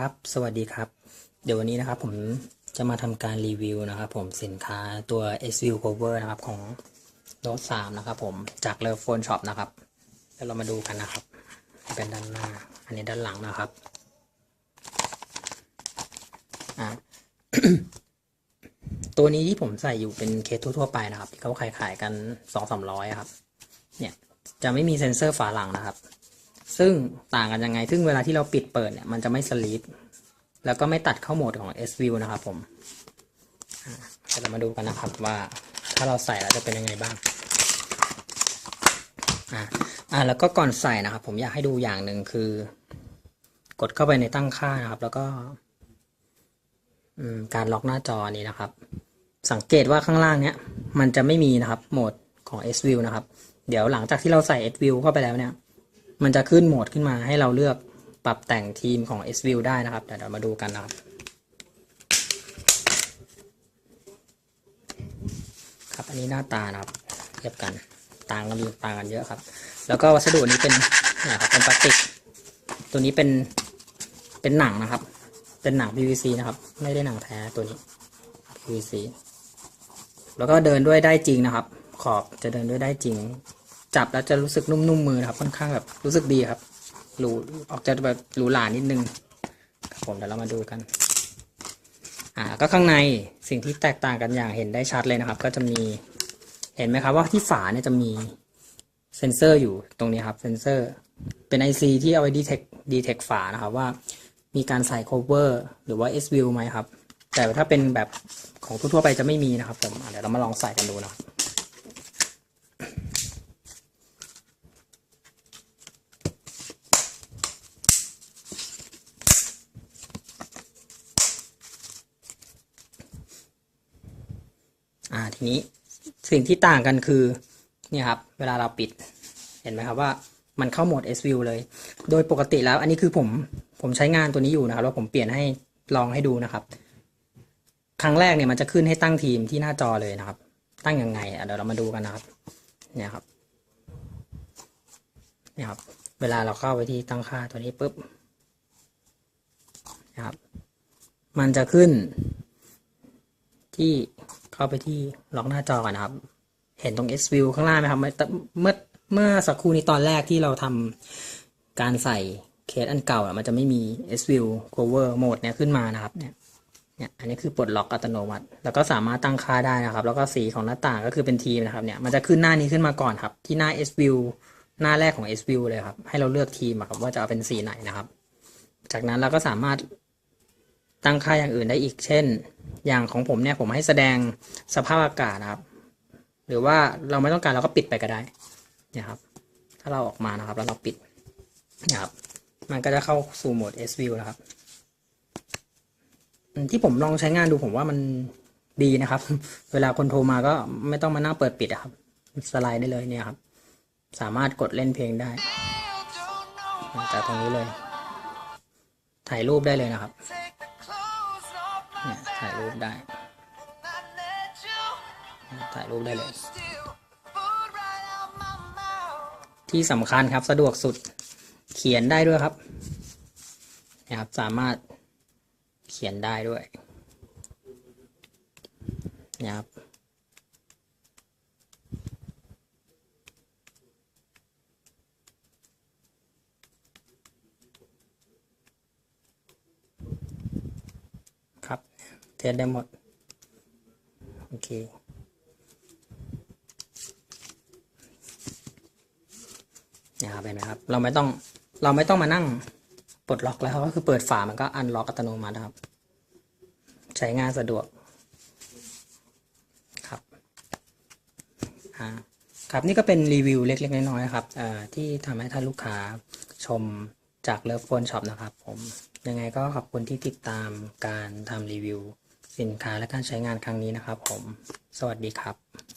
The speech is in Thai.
ครับ สวัสดีครับ เดี๋ยววันนี้นะครับผมจะมาทำการรีวิวนะครับผมสินค้าตัว S View Cover นะครับของ Note 3นะครับผมจาก Love Phone Shop นะครับเดี๋ยวเรามาดูกันนะครับ เป็นด้านหน้า อันนี้ด้านหลังนะครับตัวนี้ที่ผมใส่อยู่เป็นเคสทั่วๆไปนะครับ ที่เขาขายขายกันสองสามร้อยครับ เนี่ยจะไม่มีเซ็นเซอร์ฝาหลังนะครับ ซึ่งต่างกันยังไง ซึ่งเวลาที่เราปิดเปิดเนี่ย มันจะไม่สลีปแล้วก็ไม่ตัดเข้าโหมดของ S View นะครับผมเดี๋ยวเรามาดูกันนะครับว่าถ้าเราใส่แล้วจะเป็นยังไงบ้าง อ่าอ่าแล้วก็ก่อนใส่นะครับ ผมอยากให้ดูอย่างหนึ่งคือ กดเข้าไปในตั้งค่านะครับ แล้วก็อืมการล็อกหน้าจอนี้นะครับ สังเกตว่าข้างล่างเนี้ย มันจะไม่มีนะครับ โหมดของ S View นะครับ เดี๋ยวหลังจากที่เราใส่ S View เข้าไปแล้วเนี่ย มันจะขึ้นโหมดขึ้นมาให้เราเลือกปรับแต่งทีมของ S View ได้นะครับเดี๋ยวเรามาดูกันนะครับครับอันนี้หน้าตานะครับเทียบกันต่างกันต่างกันเยอะครับ แล้วก็วัสดุนี้เป็นนะครับเป็นพลาสติก ตัวนี้เป็นเป็นหนังนะครับ เป็นหนัง PVC นะครับ ไม่ได้หนังแท้ตัวนี้ PVC แล้วก็เดินด้วยได้จริงนะครับ ขอบจะเดินด้วยได้จริง จับแล้วจะรู้สึกนุ่มๆมือนะครับ ค่อนข้างแบบรู้สึกดีครับหรูออกจะแบบหรูหรานิดนึงครับผมเดี๋ยวเรามาดูกัน อ่าก็ข้างในสิ่งที่แตกต่างกันอย่างเห็นได้ชัดเลยนะครับ ก็จะมีเห็นไหมครับว่าที่ฝาเนี่ยจะมีเซ็นเซอร์อยู่ตรงนี้ครับเซ็นเซอร์เป็น IC ที่เอาไว้ดีเทคดีเทคฝานะครับว่ามีการใส่ cover หรือว่า S view ไหมครับ แต่ถ้าเป็นแบบของทั่วๆไปจะไม่มีนะครับผมเดี๋ยวเรามาลองใส่กันดูนะครับ อ่าทีนี้สิ่งที่ต่างกันคือเนี่ยครับเวลาเราปิดเห็นไหมครับว่ามันเข้าโหมด S View เลย โดยปกติแล้วอันนี้คือผมผมใช้งานตัวนี้อยู่นะครับแล้วผมเปลี่ยนให้ลองให้ดูนะครับ ครั้งแรกเนี่ยมันจะขึ้นให้ตั้งทีมที่หน้าจอเลยนะครับ ตั้งยังไงเดี๋ยวเรามาดูกันนะครับ เนี่ยครับเนี่ยครับ เวลาเราเข้าไปที่ตั้งค่าตัวนี้ปุ๊บนะครับ มันจะขึ้นที่ เข้าไปที่ล็อกหน้าจอก่อนนะครับ เห็นตรง S View ข้างล่างไหมครับ เมื่อเมื่อสักครู่นี้ตอนแรกที่เราทำการใส่เคสอันเก่าอะมันจะไม่มี S View cover mode เนี่ยขึ้นมานะครับเนี่ยเนี่ยอันนี้คือปลดล็อกอัตโนมัติ แล้วก็สามารถตั้งค่าได้นะครับ แล้วก็สีของหน้าต่างก็คือเป็นทีมนะครับเนี่ยมันจะขึ้นหน้านี้ขึ้นมาก่อนครับ ที่หน้า S View หน้าแรกของ S View เลยครับ ให้เราเลือกทีมครับว่าจะเอาเป็นสีไหนนะครับ จากนั้นเราก็สามารถ ตั้งค่าอย่างอื่นได้อีก เช่น อย่างของผมเนี่ยผมให้แสดงสภาพอากาศนะครับ หรือว่าเราไม่ต้องการเราก็ปิดไปก็ได้นี่ครับ ถ้าเราออกมานะครับแล้วเราปิดนะครับ มันก็จะเข้าสู่โหมด S View นะครับ ที่ผมลองใช้งานดูผมว่ามันดีนะครับ เวลาคนโทรมาก็ไม่ต้องมานั่งเปิดปิดอะครับ สไลด์ได้เลยเนี่ยครับ สามารถกดเล่นเพลงได้จากตรงนี้เลย ถ่ายรูปได้เลยนะครับ เนี่ยถ่ายรูปได้ ถ่ายรูปได้เลย ที่สำคัญครับสะดวกสุดเขียนได้ด้วยครับนะครับ สามารถเขียนได้ด้วยนะครับครับ เทสได้หมด โอเค นะครับเห็นไหมครับ เราไม่ต้อง เราไม่ต้องมานั่งปลดล็อกแล้วก็คือเปิดฝา มันก็อันล็อกอัตโนมัติครับ ใช้งานสะดวก ครับ อ่า ครับนี่ก็เป็นรีวิวเล็ก ๆ น้อยๆครับที่ทำให้ท่านลูกค้าชมจากเลิฟโฟนช็อปนะครับผม ยังไงก็ขอบคุณที่ติดตามการทำรีวิว สินค้าและการใช้งานครั้งนี้นะครับผม สวัสดีครับ